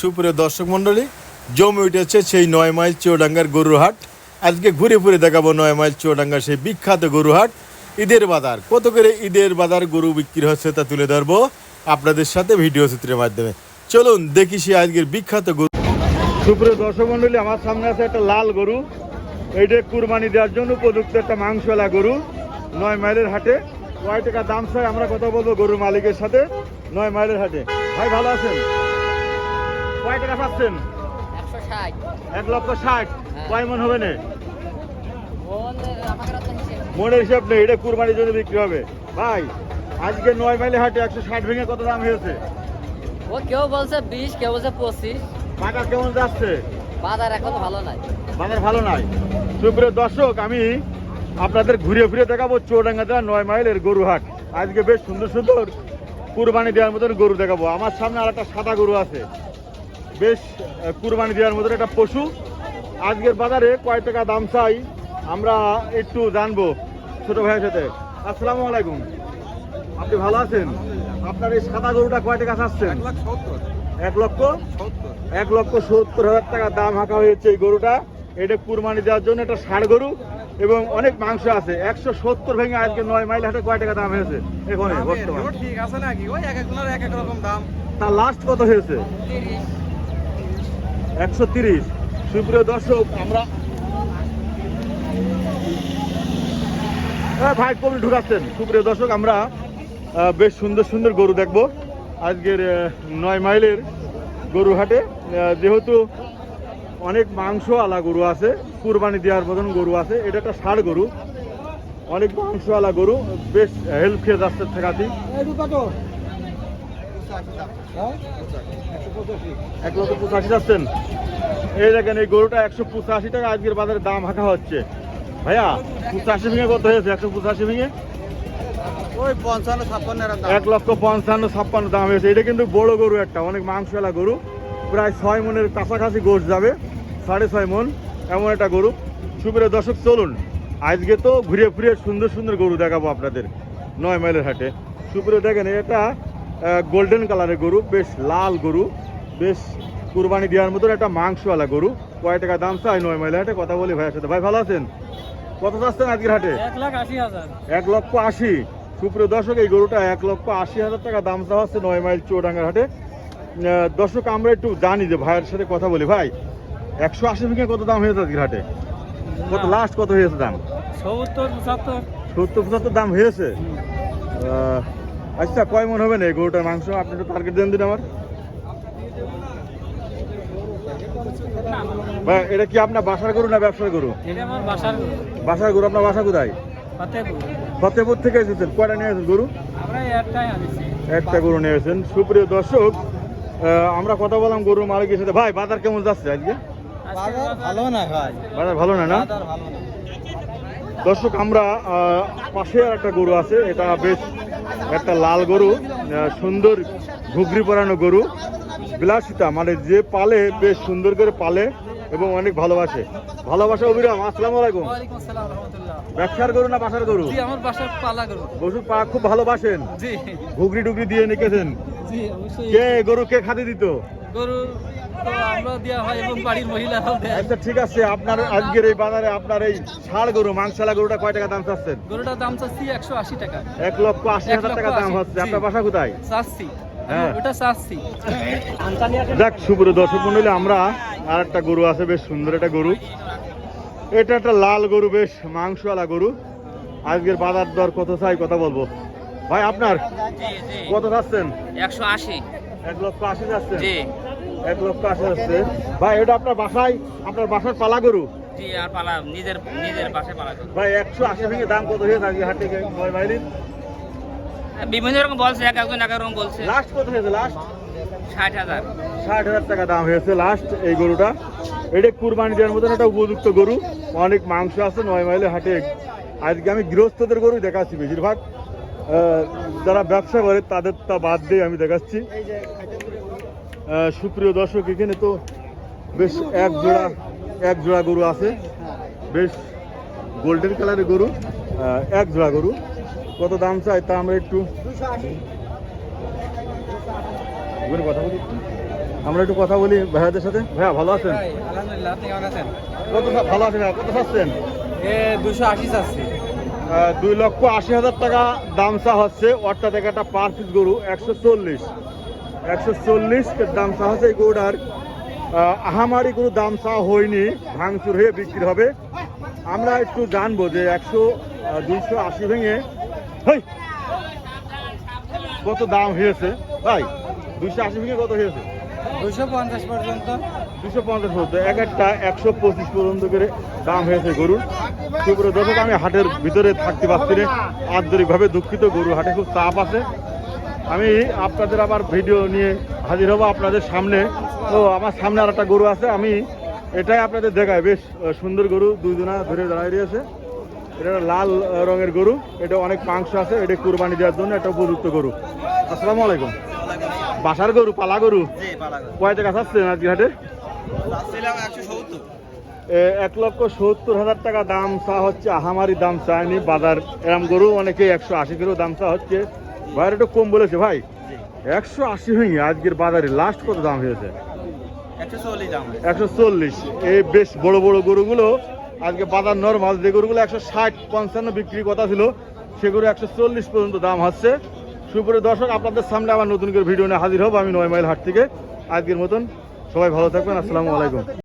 সুপ্রিয় দর্শক মণ্ডলী, জমে উঠেছে সেই নয় মাইল চৌডাঙ্গার গরুর হাট আজকে ঘুরে ঘুরে দেখাবো নয় মাইল চৌডাঙ্গার সেই বিখ্যাত গরুহাট ঈদের বাজার, কত করে ঈদের বাজার গরু বিক্রি হচ্ছে তা তুলে ধরবো আপনাদের সাথে ভিডিও চিত্রের মাধ্যমে। চলুন দেখি সে আজকের বিখ্যাত গরু। সুপ্রিয় দর্শক মণ্ডলী, আমার সামনে আছে একটা লাল গরু। এইটা কুরবানি দেওয়ার জন্য উপযুক্ত একটা মাংসওয়ালা গরু। নয় মাইলের হাটে। কয় টাকা দাম চাই আমরা কথা বলব গরুর মালিকের সাথে। নয় মাইলের হাটে। ভাই, ভালো আছেন? কয় টাকা পাচ্ছেন? এক লক্ষ ষাট। কয় মন হবে না? মন মনের হিসাব নেই এটা কুরবানির জন্য বিক্রি হবে। ভাই আজকে নয় মাইলে হাটে একশো ষাট ভেঙে কত দাম হয়েছে? ও কেউ বলছে বিশ কেউ বলছে পঁচিশ। বাজার কেমন যাচ্ছে? বাজার এখন ভালো নাই। বাজার ভালো নাই। সুপ্রিয় দর্শক আমি আপনাদের ঘুরে ফিরে দেখাবো চৌডাঙ্গা দেওয়া নয় মাইলের গরু হাট। আজকে বেশ সুন্দর সুন্দর কুরবানি দেওয়ার মতন গরু দেখাবো। আমার সামনে আর একটা সাদা গরু আছে। বেশ কুরবানি দেওয়ার মতন একটা পশু। আজকের বাজারে কয় টাকা দাম চাই আমরা একটু জানব ছোট ভাইয়ের সাথে। আসসালামু আলাইকুম। আপনি ভালো আছেন? আপনার এই সাদা গরুটা কয় টাকা চাচ্ছেন? এক লক্ষ? এক লক্ষ সত্তর হাজার টাকা দাম হাঁকা হয়েছে এই গরুটা। এটা কুরবানি দেওয়ার জন্য একটা ষাড় গরু এবং অনেক মাংস আছে। একশো সত্তর ভেঙে আজকে নয় মাইল হাটে কয় টাকা দাম হয়েছে? এখানে বর্তমান। ঠিক আছে নাকি? ওই এক একজনের এক এক রকম দাম। তার লাস্ট কত হয়েছে? একশো তিরিশ। সুপ্রিয় দর্শক, আমরা হ্যাঁ ভাই, কবি ঢুকাচ্ছেন। সুপ্রিয় দর্শক, আমরা বেশ সুন্দর সুন্দর গরু দেখব। আজকের নয় মাইলের গরু হাটে। যেহেতু অনেক মাংস আলা গরু আছে, কুরবানি দেওয়ার মতন গরু আছে, এটা একটা ষাড় গরু। অনেক মাংস আলা গরু, বেশ হেল্প খেয়ে যাচ্ছে এক লক্ষ পঁচাশি যাচ্ছেন। এই দেখেন এই গরুটা একশো পঁচাশি টাকা আজকের বাজারে দাম হাঁকা হচ্ছে। ভাইয়া পঁচাশি ভেঙে কত হয়েছে? একশো পঁচাশি ভেঙে? এক লক্ষ পঞ্চান্ন ছাপ্পান্ন দাম হয়েছে। এটা কিন্তু বড় গরু একটা অনেক মাংসওয়ালা গরু। প্রায় ছয় মনের কাছাকাছি গোশ যাবে সাড়ে ছয় মন এমন একটা গরু। সুপ্রিয় দর্শক চলুন। আজকে তো ঘুরে ফিরে সুন্দর সুন্দর গরু দেখাবো আপনাদের নয় মাইলের হাটে। সুপ্রিয় দেখেন এটা গোল্ডেন কালারের গরু বেশ লাল গরু বেশ কুরবানি দেওয়ার মতন একটা মাংসওয়ালা গরু। কয় টাকা দাম চাই? নয় মাইলের হাটে কথা বলি ভাইয়ের সাথে। ভাই ভালো আছেন? কত চাচ্ছেন আজকের হাটে? এক লক্ষ আশি। সুপ্রিয় দর্শক এই গরুটা এক লক্ষ আশি হাজার টাকা দাম চাওয়া হচ্ছে নয় মাইল চৌডাঙ্গার হাটে। দর্শক আমরা একটু জানি যে ভাইয়ের সাথে কথা বলি। ভাই একশো আশি ভেঙে কত দাম হয়েছে আজকের হাটে? কত লাস্ট কত হয়েছে দাম? সত্তর পঁচাত্তর। সত্তর পঁচাত্তর দাম হয়েছে? আহ, আচ্ছা কয় মন হবে না এই গরুটার মাংস? আপনি একটু টার্গেট দেন দিন আমার। ভাই এটা কি আপনার বাসার গরু না ব্যবসার গরু? বাসার গরু। আপনার বাসা কোথায়? ফতেপুর থেকে এসেছেন। কয়টা নিয়ে এসেছেন গরু? একটা গরু নিয়েছেন সুপ্রিয় দর্শক আমরা কথা বললাম গরুর মালিকের সাথে। ভাই বাজার কেমন যাচ্ছে আজকে? ভালো না ভাই। বাজার ভালো না না? দর্শক আমরা পাশে আর একটা গরু আছে। এটা বেশ একটা লাল গরু সুন্দর ঘুগরি পরানো গরু বিলাসিতা মানে যে পালে বেশ সুন্দর করে পালে এবং অনেক ভালোবাসে। ভালোবাসা অভিরাম আসসালামু আলাইকুম। ব্যবসার গরু না বাসার গরু? জি আমার বাসার পালা গরু। গরু পা খুব ভালোবাসেন। জি। ঘুগরি টুগরি দিয়ে নিকেছেন। জি অবশ্যই। কে গরু কে খাতে দিত? গরু তো আমরা দেওয়া হয় এবং বাড়ির মহিলারাও দেয় আচ্ছা ঠিক আছে আপনার আজকের এই বাজারে আপনার এই ষাড় গরু মাংসালা গরুটা কয় টাকা দাম চাচ্ছেন? গরুটার দাম চাচ্ছি একশো আশি টাকা। এক লক্ষ আশি হাজার টাকা দাম হচ্ছে। জি। আপনার বাসা কোথায়? চাচ্ছি। হ্যাঁ। ওটা চাচ্ছি। যাক সুপুর দর্শক মন্ডলী আমরা আর একটা গরু আছে বেশ সুন্দর একটা গরু। এটা একটা লাল গরু বেশ মাংসওয়ালা গরু। আজকের বাজার দর কত চাই কথা বলব। ভাই আপনার জি জি। কত চাচ্ছেন? একশো আশি। এক লক্ষ আশি যাচ্ছেন জি। এক লক্ষ আশি যাচ্ছে ভাই এটা আপনার বাসায় আপনার বাসার পালা গরু? জি আর পালা নিজের নিজের পাশে পালা গরু। ভাই একশো আশি ভেঙে দাম কত হয়েছে? আজকে হাট থেকে মাইলের বিভিন্ন রকম বলছে এক একজন এক রকম বলছে। লাস্ট কত হয়েছে? লাস্ট ষাট হাজার। ষাট হাজার টাকা দাম হয়েছে লাস্ট এই গরুটা। এটা কুরবানি দেওয়ার মতন একটা উপযুক্ত গরু। অনেক মাংস আছে নয় মাইলে হাটে। আজকে আমি গৃহস্থদের গরু দেখাচ্ছি বেশিরভাগ। যারা ব্যবসা করে তাদের তা বাদ দিয়ে আমি দেখাচ্ছি। সুপ্রিয় দর্শক এখানে তো বেশ এক জোড়া এক জোড়া গরু আছে। বেশ গোল্ডেন কালারের গরু এক জোড়া গরু। কত দাম চাই তা আমরা একটু কথা বলি। আমরা একটু কথা বলি ভাইয়াদের সাথে। ভাইয়া ভালো আছেন? কত ভালো আছেন ভাইয়া? কত চাচ্ছেন? দুশো আশি চাচ্ছি। দুই লক্ষ আশি হাজার টাকা দাম চা হচ্ছে। অর্থাৎ একটা পার পিস গরু একশো চল্লিশ। একশো চল্লিশ দাম চা এই গরুটার। আহ, আহামারি গরু দাম চা হয়নি ভাঙচুর হয়ে বিক্রি হবে। আমরা একটু জানব যে একশো দুইশো আশি ভেঙে হেই, কত দাম হয়েছে? ভাই দুইশো আশি ভেঙে কত হয়েছে? দুশো পঞ্চাশ পর্যন্ত। দুশো পঞ্চাশ পর্যন্ত এক একটা একশো পঁচিশ পর্যন্ত করে দাম হয়েছে গরুর। সেগুলো দর্শক আমি হাটের ভিতরে থাকতে পারছি না। আন্তরিকভাবে দুঃখিত গরু হাটে খুব চাপ আছে। আমি আপনাদের আবার ভিডিও নিয়ে হাজির হব আপনাদের সামনে। তো আমার সামনে আর একটা গরু আছে আমি এটাই আপনাদের দেখাই। বেশ সুন্দর গরু দুইজনা ধরে দাঁড়িয়ে রয়েছে। এটা লাল রঙের গরু এটা অনেক মাংস আছে এটা কুরবানি দেওয়ার জন্য একটা উপযুক্ত গরু। আসসালামু আলাইকুম। বাসার গরু পালা গরু? কয় টাকা চাচ্ছেন আজকে হাটে? এক লক্ষ সত্তর হাজার টাকা দাম চা হচ্ছে আহামারি দাম চায়নি বাজার এরম গরু অনেকে একশো আশি কিলো দাম চা হচ্ছে। ভাইয়ের একটু কম বলেছে ভাই। একশো আশি হয়নি আজকের বাজারে লাস্ট কত দাম হয়েছে? একশো চল্লিশ এই বেশ বড় বড় গরুগুলো আজকে বাজার নর্মাল যে গরুগুলো একশো ষাট পঞ্চান্ন বিক্রির কথা ছিল সেগুলো একশো চল্লিশ পর্যন্ত দাম হচ্ছে। সুপুরে দর্শক আপনাদের সামনে আবার নতুন করে ভিডিও নিয়ে হাজির হব আমি নয় মাইল হাট থেকে। আজকের মতন সবাই ভালো থাকবেন আসসালামু আলাইকুম।